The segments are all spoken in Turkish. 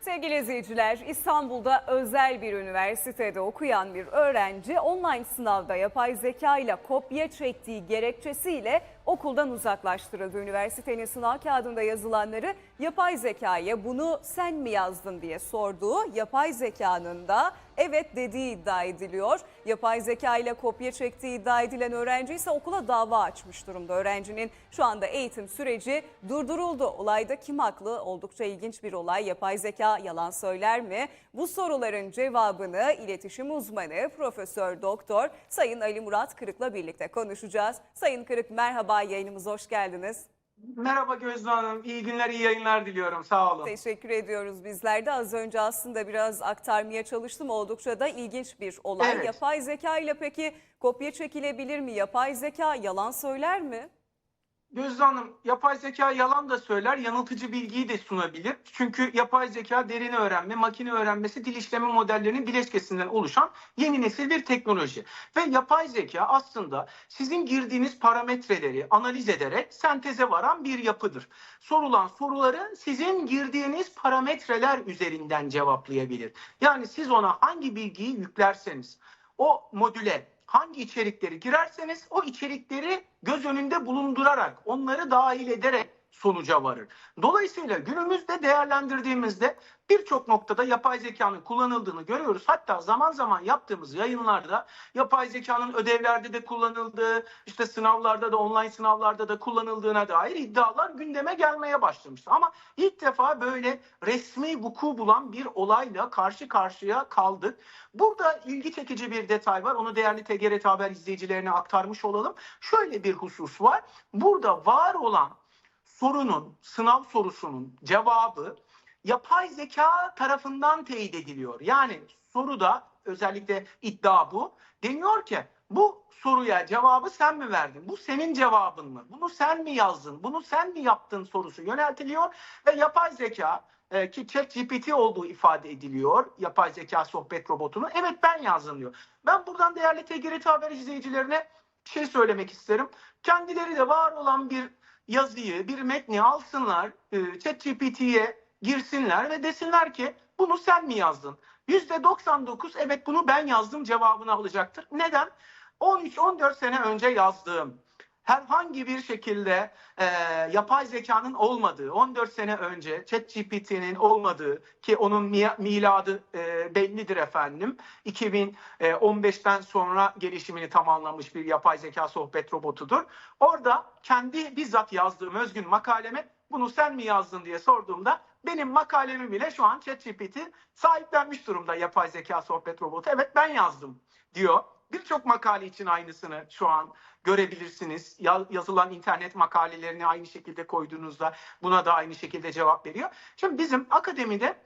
Sevgili izleyiciler, İstanbul'da özel bir üniversitede okuyan bir öğrenci online sınavda yapay zeka ile kopya çektiği gerekçesiyle okuldan uzaklaştırıldı. Üniversitenin sınav kağıdında yazılanları yapay zekaya bunu sen mi yazdın diye sorduğu yapay zekanın da evet dediği iddia ediliyor. Yapay zeka ile kopya çektiği iddia edilen öğrenci ise okula dava açmış durumda. Öğrencinin şu anda eğitim süreci durduruldu. Olayda kim haklı? Oldukça ilginç bir olay. Yapay zeka yalan söyler mi? Bu soruların cevabını iletişim uzmanı Profesör Doktor Sayın Ali Murat Kırık'la birlikte konuşacağız. Sayın Kırık merhaba yayınımıza hoş geldiniz. Merhaba Gözde Hanım. İyi günler, iyi yayınlar diliyorum. Sağ olun. Teşekkür ediyoruz bizler de. Az önce aslında biraz aktarmaya çalıştım. Oldukça da ilginç bir olay. Evet. Yapay zeka ile peki kopya çekilebilir mi? Yapay zeka yalan söyler mi? Gözde Hanım, yapay zeka yalan da söyler, yanıltıcı bilgiyi de sunabilir. Çünkü yapay zeka derin öğrenme, makine öğrenmesi, dil işleme modellerinin bileşkesinden oluşan yeni nesil bir teknoloji. Ve yapay zeka aslında sizin girdiğiniz parametreleri analiz ederek senteze varan bir yapıdır. Sorulan soruları sizin girdiğiniz parametreler üzerinden cevaplayabilir. Yani siz ona hangi bilgiyi yüklerseniz, o modüle hangi içerikleri girerseniz o içerikleri göz önünde bulundurarak, onları dahil ederek sonuca varır. Dolayısıyla günümüzde değerlendirdiğimizde birçok noktada yapay zekanın kullanıldığını görüyoruz. Hatta zaman zaman yaptığımız yayınlarda yapay zekanın ödevlerde de kullanıldığı, işte sınavlarda da online sınavlarda da kullanıldığına dair iddialar gündeme gelmeye başlamıştı. Ama ilk defa böyle resmi vuku bulan bir olayla karşı karşıya kaldık. Burada ilgi çekici bir detay var. Onu değerli TGRT Haber izleyicilerine aktarmış olalım. Şöyle bir husus var. Burada var olan sorunun, sınav sorusunun cevabı yapay zeka tarafından teyit ediliyor. Yani soruda özellikle iddia bu. Deniyor ki bu soruya cevabı sen mi verdin? Bu senin cevabın mı? Bunu sen mi yazdın? Bunu sen mi yaptın sorusu yöneltiliyor ve yapay zeka e, ki ChatGPT olduğu ifade ediliyor yapay zeka sohbet robotunu. Evet ben yazdım diyor. Ben buradan değerli TGRT Haber izleyicilerine şey söylemek isterim. Kendileri de var olan bir yazıyı, bir metni alsınlar, e, ChatGPT'ye girsinler ve desinler ki bunu sen mi yazdın? %99 evet bunu ben yazdım cevabını alacaktır. Neden? 13-14 sene önce yazdığım herhangi bir şekilde e, yapay zekanın olmadığı, 14 sene önce ChatGPT'nin olmadığı ki onun mi- miladı e, bellidir efendim. 2015'ten sonra gelişimini tamamlamış bir yapay zeka sohbet robotudur. Orada kendi bizzat yazdığım özgün makaleme bunu sen mi yazdın diye sorduğumda benim makalemi bile şu an ChatGPT sahiplenmiş durumda yapay zeka sohbet robotu. Evet ben yazdım diyor. Birçok makale için aynısını şu an görebilirsiniz. Ya- yazılan internet makalelerini aynı şekilde koyduğunuzda buna da aynı şekilde cevap veriyor. Şimdi bizim akademide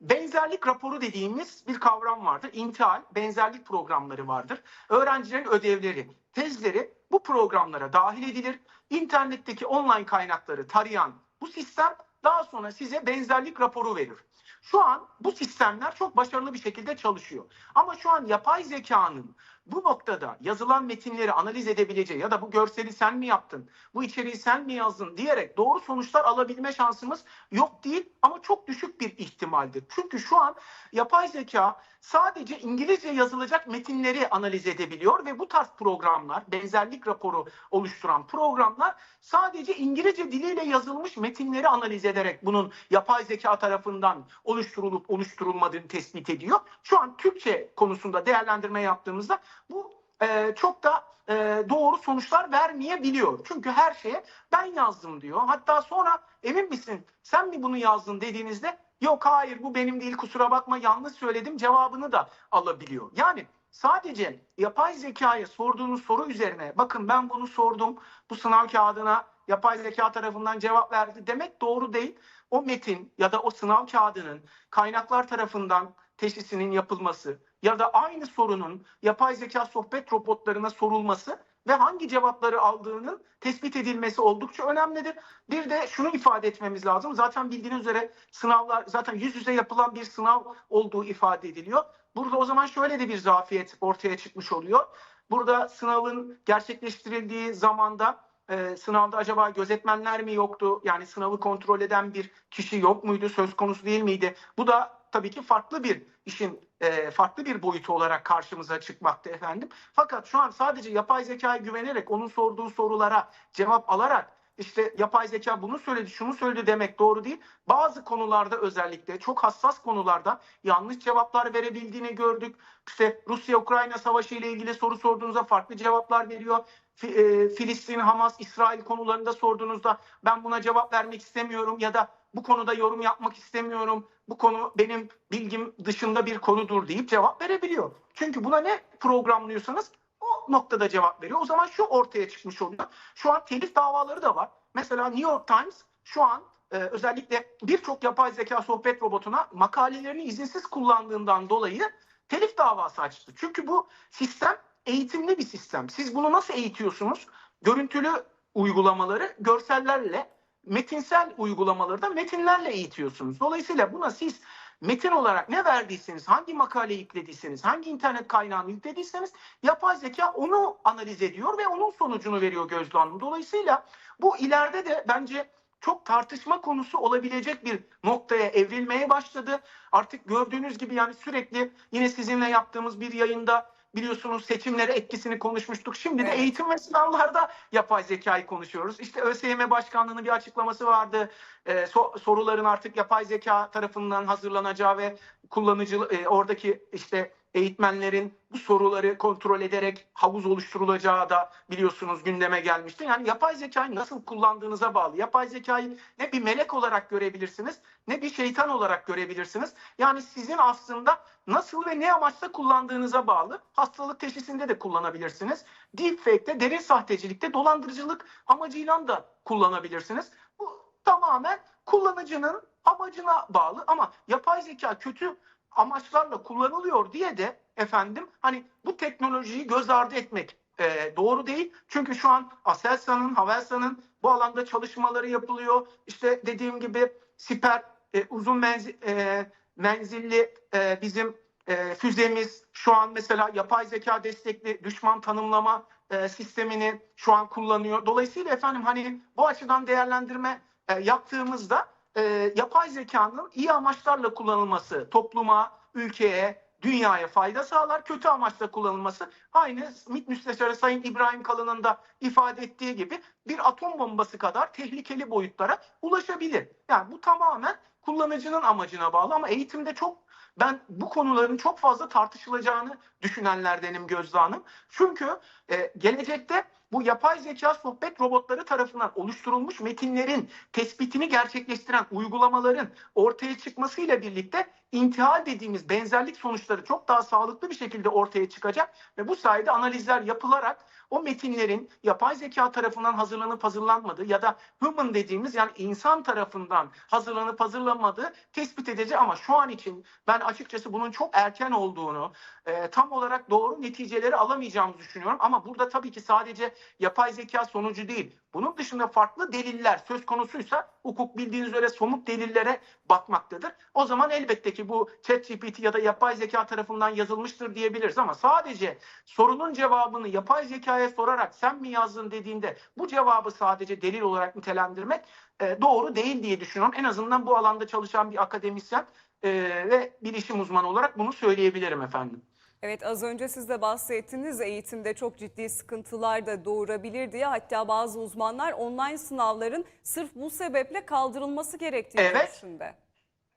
benzerlik raporu dediğimiz bir kavram vardır. İntihal, benzerlik programları vardır. Öğrencilerin ödevleri, tezleri bu programlara dahil edilir. İnternetteki online kaynakları tarayan bu sistem daha sonra size benzerlik raporu verir. Şu an bu sistemler çok başarılı bir şekilde çalışıyor. Ama şu an yapay zekanın bu noktada yazılan metinleri analiz edebileceği ya da bu görseli sen mi yaptın, bu içeriği sen mi yazdın diyerek doğru sonuçlar alabilme şansımız yok değil ama çok düşük bir ihtimaldir. Çünkü şu an yapay zeka sadece İngilizce yazılacak metinleri analiz edebiliyor ve bu tarz programlar, benzerlik raporu oluşturan programlar sadece İngilizce diliyle yazılmış metinleri analiz ederek bunun yapay zeka tarafından oluşturulup oluşturulmadığını tespit ediyor. Şu an Türkçe konusunda değerlendirme yaptığımızda bu e, çok da e, doğru sonuçlar vermeyebiliyor. Çünkü her şeye ben yazdım diyor. Hatta sonra emin misin sen mi bunu yazdın dediğinizde yok hayır bu benim değil kusura bakma yanlış söyledim cevabını da alabiliyor. Yani sadece yapay zekaya sorduğunuz soru üzerine bakın ben bunu sordum bu sınav kağıdına yapay zeka tarafından cevap verdi demek doğru değil. O metin ya da o sınav kağıdının kaynaklar tarafından teşhisinin yapılması ya da aynı sorunun yapay zeka sohbet robotlarına sorulması ve hangi cevapları aldığının tespit edilmesi oldukça önemlidir. Bir de şunu ifade etmemiz lazım. Zaten bildiğiniz üzere sınavlar zaten yüz yüze yapılan bir sınav olduğu ifade ediliyor. Burada o zaman şöyle de bir zafiyet ortaya çıkmış oluyor. Burada sınavın gerçekleştirildiği zamanda e, sınavda acaba gözetmenler mi yoktu? Yani sınavı kontrol eden bir kişi yok muydu? Söz konusu değil miydi? Bu da tabii ki farklı bir işin e, farklı bir boyutu olarak karşımıza çıkmakta efendim. Fakat şu an sadece yapay zekaya güvenerek onun sorduğu sorulara cevap alarak işte yapay zeka bunu söyledi, şunu söyledi demek doğru değil. Bazı konularda özellikle çok hassas konularda yanlış cevaplar verebildiğini gördük. İşte Rusya-Ukrayna savaşı ile ilgili soru sorduğunuzda farklı cevaplar veriyor. E, Filistin, Hamas, İsrail konularında sorduğunuzda ben buna cevap vermek istemiyorum ya da bu konuda yorum yapmak istemiyorum. Bu konu benim bilgim dışında bir konudur deyip cevap verebiliyor. Çünkü buna ne programlıyorsanız o noktada cevap veriyor. O zaman şu ortaya çıkmış oluyor. Şu an telif davaları da var. Mesela New York Times şu an e, özellikle birçok yapay zeka sohbet robotuna makalelerini izinsiz kullandığından dolayı telif davası açtı. Çünkü bu sistem eğitimli bir sistem. Siz bunu nasıl eğitiyorsunuz? Görüntülü uygulamaları görsellerle, metinsel uygulamaları da metinlerle eğitiyorsunuz. Dolayısıyla buna siz metin olarak ne verdiyseniz, hangi makale yüklediyseniz, hangi internet kaynağını yüklediyseniz yapay zeka onu analiz ediyor ve onun sonucunu veriyor Gözde Hanım. Dolayısıyla bu ileride de bence çok tartışma konusu olabilecek bir noktaya evrilmeye başladı. Artık gördüğünüz gibi yani sürekli yine sizinle yaptığımız bir yayında biliyorsunuz seçimlere etkisini konuşmuştuk. Şimdi de eğitim ve sınavlarda yapay zekayı konuşuyoruz. İşte ÖSYM Başkanlığı'nın bir açıklaması vardı. Ee, so- soruların artık yapay zeka tarafından hazırlanacağı ve kullanıcı e, oradaki işte eğitmenlerin bu soruları kontrol ederek havuz oluşturulacağı da biliyorsunuz gündeme gelmişti. Yani yapay zekayı nasıl kullandığınıza bağlı. Yapay zekayı ne bir melek olarak görebilirsiniz ne bir şeytan olarak görebilirsiniz. Yani sizin aslında nasıl ve ne amaçla kullandığınıza bağlı. Hastalık teşhisinde de kullanabilirsiniz. Deepfake'te, derin sahtecilikte, dolandırıcılık amacıyla da kullanabilirsiniz. Bu tamamen kullanıcının amacına bağlı ama yapay zeka kötü amaçlarla kullanılıyor diye de efendim hani bu teknolojiyi göz ardı etmek e, doğru değil. Çünkü şu an Aselsan'ın, Havelsan'ın bu alanda çalışmaları yapılıyor. İşte dediğim gibi siper e, uzun menzi, e, menzilli e, bizim e, füzemiz şu an mesela yapay zeka destekli düşman tanımlama e, sistemini şu an kullanıyor. Dolayısıyla efendim hani bu açıdan değerlendirme e, yaptığımızda e, yapay zekanın iyi amaçlarla kullanılması topluma, ülkeye, dünyaya fayda sağlar. Kötü amaçla kullanılması aynı MİT Müsteşarı Sayın İbrahim Kalın'ın da ifade ettiği gibi bir atom bombası kadar tehlikeli boyutlara ulaşabilir. Yani bu tamamen kullanıcının amacına bağlı ama eğitimde çok ben bu konuların çok fazla tartışılacağını düşünenlerdenim Gözde Hanım. Çünkü e, gelecekte bu yapay zeka sohbet robotları tarafından oluşturulmuş metinlerin tespitini gerçekleştiren uygulamaların ortaya çıkmasıyla birlikte intihal dediğimiz benzerlik sonuçları çok daha sağlıklı bir şekilde ortaya çıkacak ve bu sayede analizler yapılarak o metinlerin yapay zeka tarafından hazırlanıp hazırlanmadığı ya da human dediğimiz yani insan tarafından hazırlanıp hazırlanmadığı tespit edici ama şu an için ben açıkçası bunun çok erken olduğunu e, tam olarak doğru neticeleri alamayacağımızı düşünüyorum ama burada tabii ki sadece yapay zeka sonucu değil. Bunun dışında farklı deliller söz konusuysa hukuk bildiğiniz üzere somut delillere bakmaktadır. O zaman elbette ki bu ChatGPT ya da yapay zeka tarafından yazılmıştır diyebiliriz ama sadece sorunun cevabını yapay zekaya sorarak sen mi yazdın dediğinde bu cevabı sadece delil olarak nitelendirmek e, doğru değil diye düşünüyorum. En azından bu alanda çalışan bir akademisyen e, ve bilişim uzmanı olarak bunu söyleyebilirim efendim. Evet az önce siz de bahsettiniz eğitimde çok ciddi sıkıntılar da doğurabilir diye hatta bazı uzmanlar online sınavların sırf bu sebeple kaldırılması gerektiğini Evet. düşünde.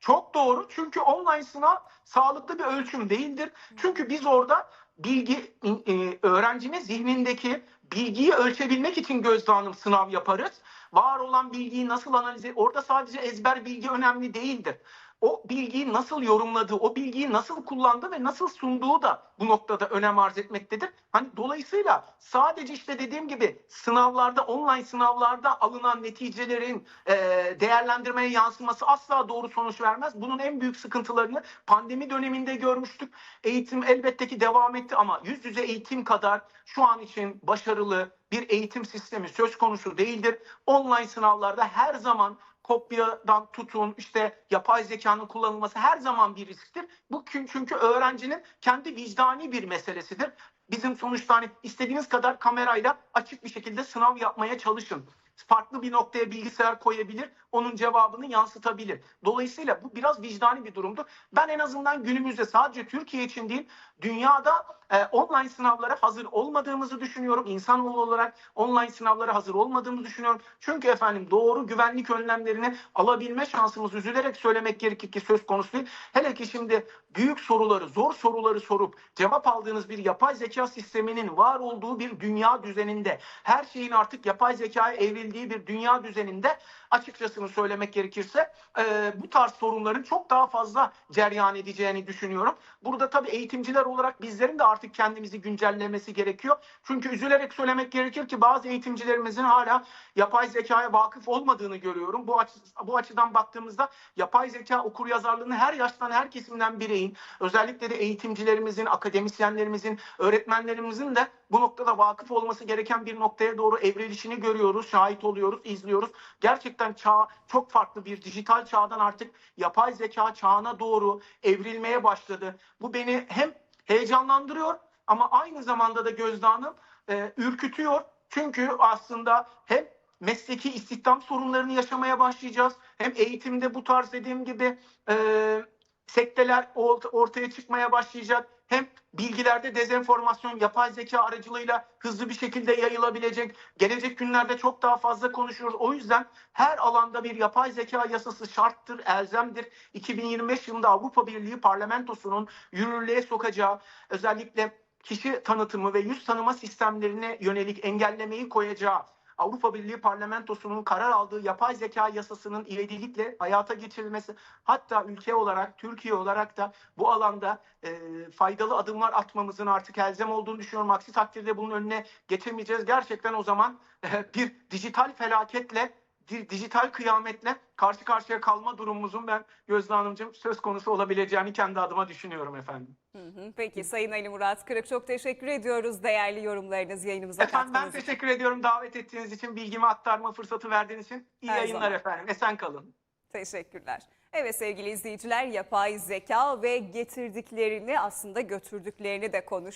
Çok doğru. Çünkü online sınav sağlıklı bir ölçüm değildir. Çünkü biz orada bilgi e, öğrencinin zihnindeki bilgiyi ölçebilmek için Gözde Hanım sınav yaparız. Var olan bilgiyi nasıl analiz et- Orada sadece ezber bilgi önemli değildir. O bilgiyi nasıl yorumladığı, o bilgiyi nasıl kullandığı ve nasıl sunduğu da bu noktada önem arz etmektedir. Hani dolayısıyla sadece işte dediğim gibi sınavlarda, online sınavlarda alınan neticelerin e, değerlendirmeye yansıması asla doğru sonuç vermez. Bunun en büyük sıkıntılarını pandemi döneminde görmüştük. Eğitim elbette ki devam etti ama yüz yüze eğitim kadar şu an için başarılı bir eğitim sistemi söz konusu değildir. Online sınavlarda her zaman kopyadan tutun işte yapay zekanın kullanılması her zaman bir risktir. Bu çünkü öğrencinin kendi vicdani bir meselesidir. Bizim sonuçta hani istediğiniz kadar kamerayla açık bir şekilde sınav yapmaya çalışın. Farklı bir noktaya bilgisayar koyabilir, onun cevabını yansıtabilir. Dolayısıyla bu biraz vicdani bir durumdur. Ben en azından günümüzde sadece Türkiye için değil, dünyada e, online sınavlara hazır olmadığımızı düşünüyorum. İnsanoğlu olarak online sınavlara hazır olmadığımızı düşünüyorum. Çünkü efendim doğru güvenlik önlemlerini alabilme şansımız üzülerek söylemek gerekir ki söz konusu değil. Hele ki şimdi büyük soruları, zor soruları sorup cevap aldığınız bir yapay zeka sisteminin var olduğu bir dünya düzeninde, her şeyin artık yapay zekaya evrildiği bir dünya düzeninde açıkçasını söylemek gerekirse e, bu tarz sorunların çok daha fazla ceryan edeceğini düşünüyorum. Burada tabii eğitimciler olarak bizlerin de artık kendimizi güncellemesi gerekiyor. Çünkü üzülerek söylemek gerekir ki bazı eğitimcilerimizin hala yapay zekaya vakıf olmadığını görüyorum. Bu, açı, bu açıdan baktığımızda yapay zeka okur yazarlığını her yaştan her kesimden bireyin özellikle de eğitimcilerimizin, akademisyenlerimizin, öğretmenlerimizin de bu noktada vakıf olması gereken bir noktaya doğru evrilişini görüyoruz, şahit oluyoruz, izliyoruz. Gerçekten çağ çok farklı bir dijital çağdan artık yapay zeka çağına doğru evrilmeye başladı. Bu beni hem heyecanlandırıyor ama aynı zamanda da Gözde Hanım e, ürkütüyor. Çünkü aslında hem mesleki istihdam sorunlarını yaşamaya başlayacağız. Hem eğitimde bu tarz dediğim gibi e, sekteler ort- ortaya çıkmaya başlayacak. Hem bilgilerde dezenformasyon yapay zeka aracılığıyla hızlı bir şekilde yayılabilecek. Gelecek günlerde çok daha fazla konuşuyoruz. O yüzden her alanda bir yapay zeka yasası şarttır, elzemdir. 2025 yılında Avrupa Birliği parlamentosunun yürürlüğe sokacağı özellikle kişi tanıtımı ve yüz tanıma sistemlerine yönelik engellemeyi koyacağı Avrupa Birliği Parlamentosu'nun karar aldığı yapay zeka yasasının ivedilikle hayata geçirilmesi hatta ülke olarak Türkiye olarak da bu alanda e, faydalı adımlar atmamızın artık elzem olduğunu düşünüyorum. Aksi takdirde bunun önüne geçemeyeceğiz. Gerçekten o zaman e, bir dijital felaketle dijital kıyametle karşı karşıya kalma durumumuzun ben Gözde Hanımcığım söz konusu olabileceğini kendi adıma düşünüyorum efendim. Hı hı. Peki Sayın Ali Murat Kırık çok teşekkür ediyoruz değerli yorumlarınız yayınımıza Efendim ben katkınız için. teşekkür ediyorum davet ettiğiniz için, bilgimi aktarma fırsatı verdiğiniz için. İyi Her yayınlar zaman. efendim. Esen kalın. Teşekkürler. Evet sevgili izleyiciler yapay zeka ve getirdiklerini aslında götürdüklerini de konuş.